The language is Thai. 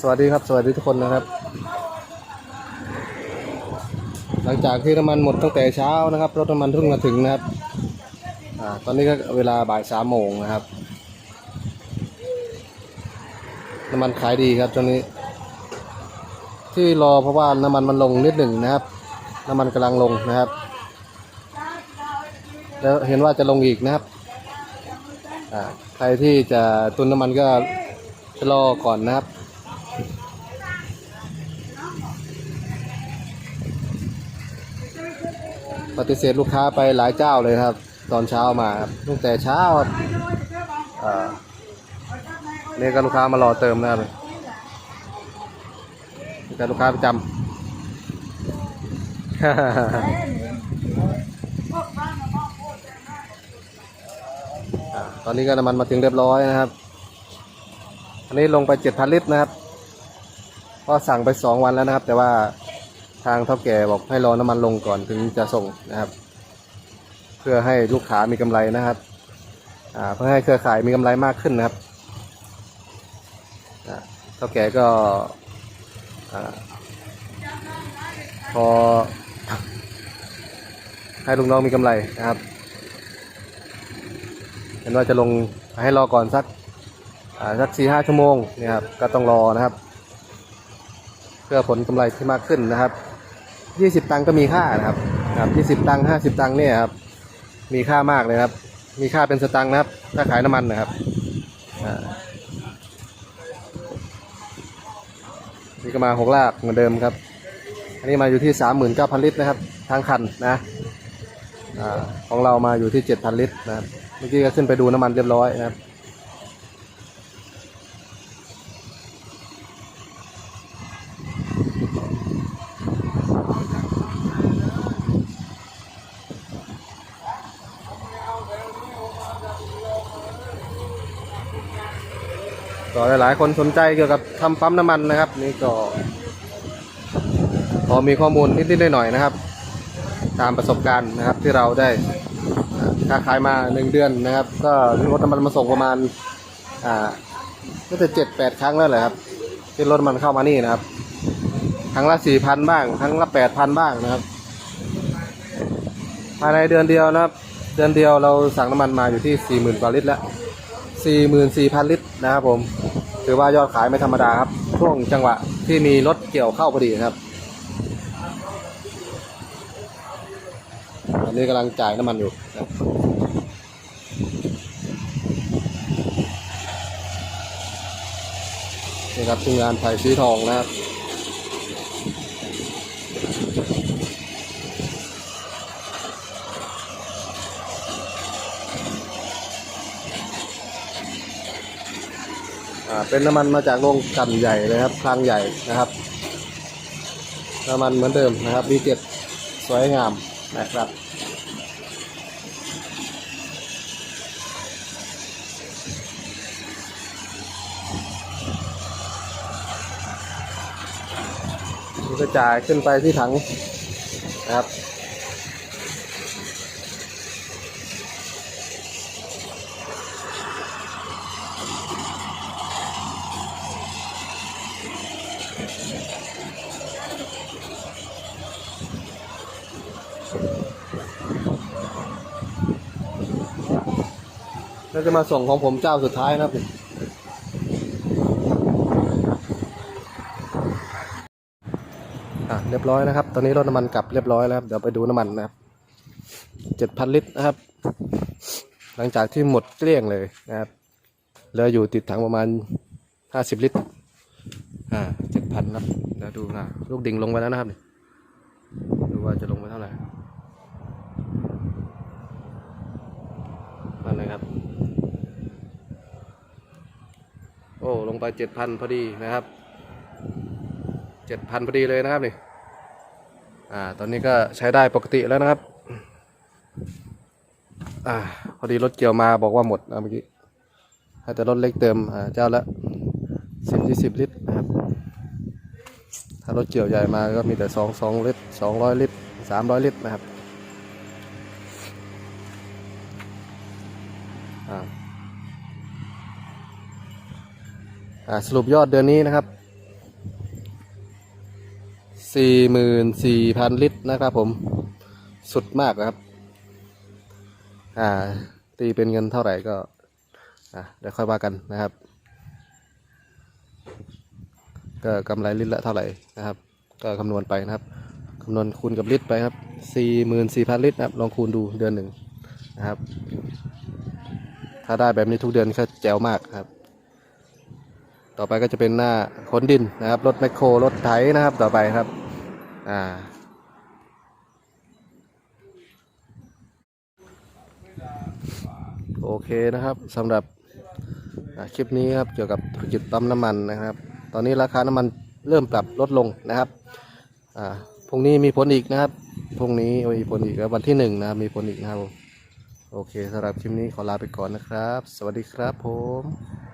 สวัสดีครับ สวัสดีทุกคนนะครับ หลังจากที่น้ำมันหมดตั้งแต่เช้านะครับรถน้ำมันเพิ่งมาถึงนะครับอตอนนี้ก็เวลาบ่ายสามโมงนะครับ น้ำมันขายดีครับตอนนี้ ที่รอเพราะว่าน้ำมันมันลงนิดหนึ่งนะครับ น้ำมันกำลังลงนะครับ แล้วเห็นว่าจะลงอีกนะครับใครที่จะตุนน้ำมันก็ จะรอก่อนนะครับ ปฏิเสธลูกค้าไปหลายเจ้าเลยครับ ตอนเช้ามาตั้งแต่เช้าครับอ่านี่ก็ลูกค้ามารอเติมนะครับนี่ลูกค้าประจำตอนนี้ก็น้ำมันมาถึงเรียบร้อยนะครับ อันนี้ลงไปเจ็ดพันลิตรนะครับ ก็สั่งไปสองวันแล้วนะครับ แต่ว่าทางเท่าแก่บอกให้รอน้ำมันลงก่อนถึงจะส่งนะครับ เพื่อให้ลูกค้ามีกำไรนะครับเพื่อให้เครือข่ายมีกำไรมากขึ้นนะครับอ่าเท่าแก่ก็พอให้ลูกน้องมีกำไรนะครับเห็นว่าจะลงให้รอก่อนสัก สักสี่ห้าชั่วโมงเนี่ยครับก็ต้องรอนะครับ เพื่อผลกำไรที่มากขึ้นนะครับยี่สิบตังก็มีค่านะครับครับยี่สิบตังห้าสิบตังเนี่ยครับมีค่ามากเลยครับ มีค่าเป็นสตังนะครับ ถ้าขายน้ำมันนะครับนี่ก็มาหกลากเหมือนเดิมครับ อันนี้มาอยู่ที่สามหมื่นเก้าพันลิตรนะครับทั้งคันนะอของเรามาอยู่ที่เจ็ดพันลิตรนะครับเมื่อกี้ก็ขึ้นไปดูน้ำมันเรียบร้อยนะครับ ก็หลายๆคนสนใจเกี่ยวกับทำปั๊มน้ำมันนะครับ นี่ก็ พอมีข้อมูลนิดๆหน่อยๆนะครับ ตามประสบการณ์นะครับที่เราได้ค้าขายมาหนึ่งเดือนนะครับ ก็รถน้ำมันมาส่งประมาณอ่าก็จะเจ็ดแปดครั้งแล้วแหละครับที่รถมันเข้ามานี่นะครับครั้งละสี่พันบ้างครั้งละแปดพันบ้างนะครับ ภายในเดือนเดียวนะครับ เดือนเดียวเราสั่งน้ำมันมาอยู่ที่สี่หมื่นกว่าลิตรแล้วสี่หมื่นสี่พันลิตร นะครับผมถือว่ายอดขายไม่ธรรมดาครับ ช่วงจังหวะที่มีรถเกี่ยวเข้าพอดีครับอันนี้กำลังจ่ายน้ำมันอยู่นะครับนี่ครับทีมงานไผ่สีทองนะครับ เป็นน้ำมันมาจากโรงกลั่นใหญ่เลยครับคลังใหญ่นะครับน้ำมันเหมือนเดิมนะครับ B7 สวยงามนะครับก็จ่ายขึ้นไปที่ถังนะครับ แล้วจะมาส่งของผมเจ้าสุดท้ายนะครับอะเรียบร้อยนะครับ ตอนนี้รถน้ำมันกลับเรียบร้อยแล้วเดี๋ยวไปดูน้ำมันนะครับเจ็ดพันลิตรนะครับ หลังจากที่หมดเกลี้ยงเลยนะครับเหลืออยู่ติดถังประมาณห้าสิบลิตร อ่าเจ็ดพันครับเดี๋ยวดูนะลูกดิ่งลงไปแล้วนะครับดูว่าจะลงไปเท่าไหร่นั่นเลยครับ โอ้ลงไปเจ็ดพันพอดีนะครับเจ็ดพันพอดีเลยนะครับนี่อ่าตอนนี้ก็ใช้ได้ปกติแล้วนะครับอ่าพอดีรถเกี่ยวมาบอกว่าหมดนะเมื่อกี้ให้แต่รถเล็กเติมอ่าเจ้าละสิบยี่สิบลิตรนะครับถ้ารถเกี่ยวใหญ่มาก็มีแต่สองสองลิตรสองร้อยลิตรสามร้อยลิตรนะครับอ่า สรุปยอดเดือนนี้นะครับสี่หมื่นสี่พันลิตรนะครับผม สุดมากนะครับ อ่า ตีเป็นเงินเท่าไหร่ก็ อะเดี๋ยวค่อยว่ากันนะครับ ก็กำไรลิตรละเท่าไหร่นะครับ ก็คำนวณไปนะครับ คำนวณคูณกับลิตรไปครับสี่หมื่นสี่พันลิตรนะครับ ลองคูณดูเดือนหนึ่งนะครับ ถ้าได้แบบนี้ทุกเดือนก็แจ๋วมากครับ ต่อไปก็จะเป็นหน้าขนดินนะครับ รถแมคโครรถไถนะครับ ต่อไปครับ อ่า โอเคนะครับสำหรับคลิปนี้ครับเกี่ยวกับธุรกิจปั๊มน้ำมันนะครับ ตอนนี้ราคาน้ำมันเริ่มปรับลดลงนะครับอ่าพรุ่งนี้มีผลอีกนะครับพรุ่งนี้มีผลอีกแล้ววันที่หนึ่งนะครับมีผลอีกนะครับโอเคสำหรับคลิปนี้ขอลาไปก่อนนะครับ สวัสดีครับผม